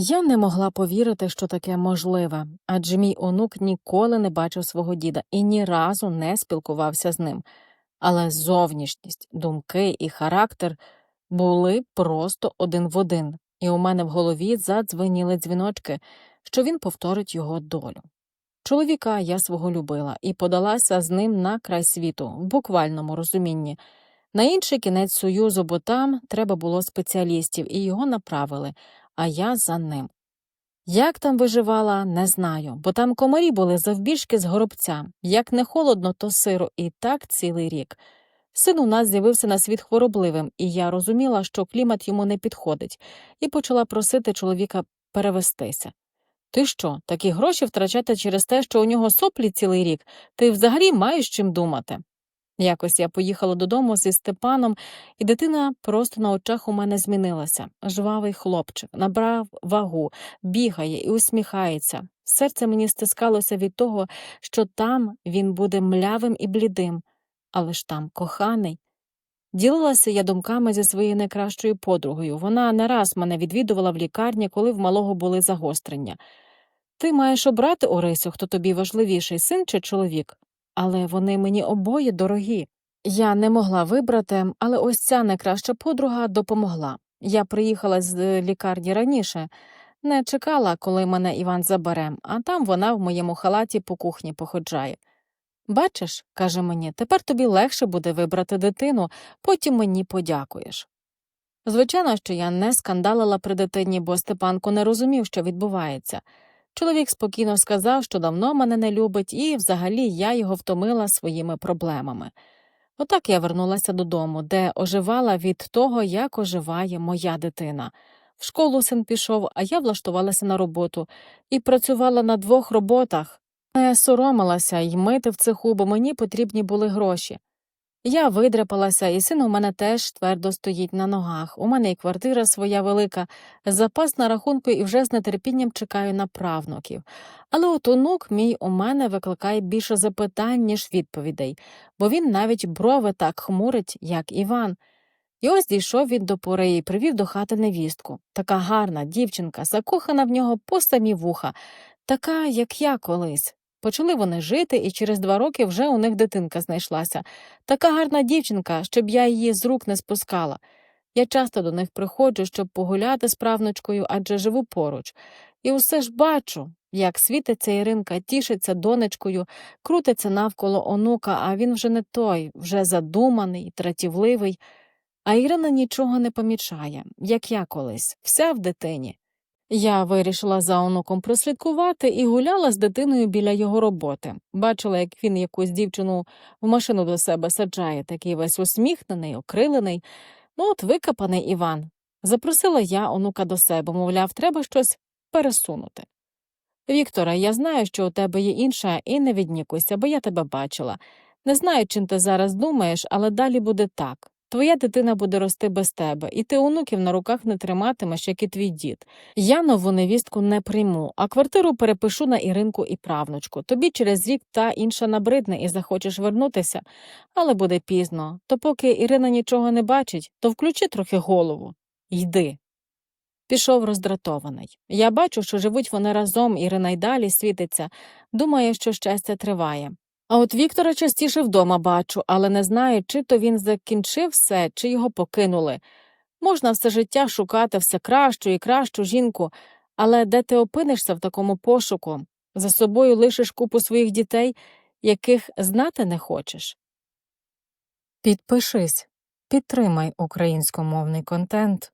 Я не могла повірити, що таке можливе, адже мій онук ніколи не бачив свого діда і ні разу не спілкувався з ним. Але зовнішність, думки і характер були просто один в один, і у мене в голові задзвеніли дзвіночки, що він повторить його долю. Чоловіка я свого любила і подалася з ним на край світу, в буквальному розумінні. На інший кінець союзу, бо там треба було спеціалістів, і його направили, а я за ним. Як там виживала, не знаю, бо там комарі були завбільшки з горобця. Як не холодно, то сиро, і так цілий рік. Син у нас з'явився на світ хворобливим, і я розуміла, що клімат йому не підходить, і почала просити чоловіка перевестися. Ти що, такі гроші втрачати через те, що у нього соплі цілий рік, ти взагалі маєш чим думати. Якось я поїхала додому зі Степаном, і дитина просто на очах у мене змінилася. Жвавий хлопчик, набрав вагу, бігає і усміхається. Серце мені стискалося від того, що там він буде млявим і блідим, але ж там коханий. Ділилася я думками зі своєю найкращою подругою. Вона не раз мене відвідувала в лікарні, коли в малого були загострення. Ти маєш обрати Орисю, хто тобі важливіший, син чи чоловік? Але вони мені обоє дорогі. Я не могла вибрати, але ось ця найкраща подруга допомогла. Я приїхала з лікарні раніше, не чекала, коли мене Іван забере, а там вона в моєму халаті по кухні походжає. Бачиш, каже мені, тепер тобі легше буде вибрати дитину, потім мені подякуєш. Звичайно, що я не скандалила при дитині, бо Степанко не розумів, що відбувається. Чоловік спокійно сказав, що давно мене не любить, і взагалі я його втомила своїми проблемами. Отак я вернулася додому, де оживала від того, як оживає моя дитина. В школу син пішов, а я влаштувалася на роботу і працювала на двох роботах. Не соромилася й мити в цеху, бо мені потрібні були гроші. Я видряпалася, і син у мене теж твердо стоїть на ногах. У мене і квартира своя велика, запас на рахунку і вже з нетерпінням чекаю на правнуків. Але от онук мій у мене викликає більше запитань, ніж відповідей, бо він навіть брови так хмурить, як Іван. І ось дійшов він до пори і привів до хати невістку. Така гарна дівчинка, закохана в нього по самі вуха, така, як я колись. Почали вони жити, і через два роки вже у них дитинка знайшлася. Така гарна дівчинка, щоб я її з рук не спускала. Я часто до них приходжу, щоб погуляти з правнучкою, адже живу поруч. І усе ж бачу, як світиться Іринка, тішиться донечкою, крутиться навколо онука, а він вже не той, вже задуманий, тратівливий. А Ірина нічого не помічає, як я колись, вся в дитині. Я вирішила за онуком прослідкувати і гуляла з дитиною біля його роботи. Бачила, як він якусь дівчину в машину до себе саджає, такий весь усміхнений, окрилений, ну от викопаний Іван. Запросила я онука до себе, мовляв, треба щось пересунути. Віктора, я знаю, що у тебе є інша, і не віднікуйся, бо я тебе бачила. Не знаю, чим ти зараз думаєш, але далі буде так. Твоя дитина буде рости без тебе, і ти онуків на руках не триматимеш, як і твій дід. Я нову невістку не прийму, а квартиру перепишу на Іринку і правнучку. Тобі через рік та інша набридне і захочеш вернутися, але буде пізно. То поки Ірина нічого не бачить, то включи трохи голову. Йди. Пішов роздратований. Я бачу, що живуть вони разом, Ірина й далі світиться, думає, що щастя триває. А от Віктора частіше вдома бачу, але не знаю, чи то він закінчив все, чи його покинули. Можна все життя шукати все кращу і кращу жінку, але де ти опинишся в такому пошуку? За собою лишиш купу своїх дітей, яких знати не хочеш. Підпишись, підтримай українськомовний контент.